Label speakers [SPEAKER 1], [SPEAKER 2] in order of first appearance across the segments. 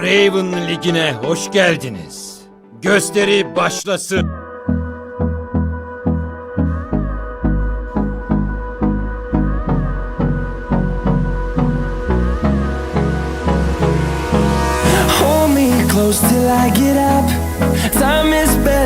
[SPEAKER 1] Craven Ligi'ne hoş geldiniz. Gösteri başlasın.
[SPEAKER 2] Hold me close till I get up. Time is barely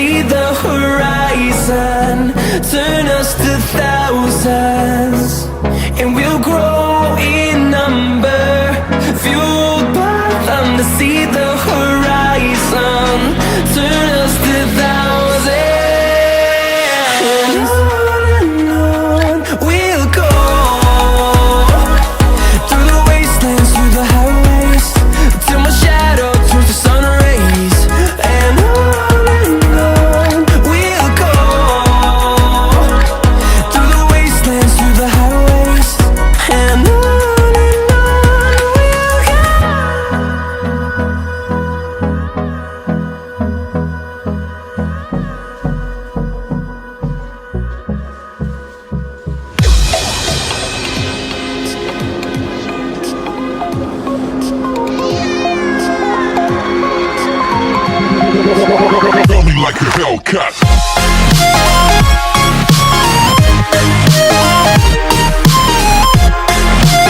[SPEAKER 2] see the horizon, turn us to thousands. And we'll grow
[SPEAKER 3] like a Hellcat.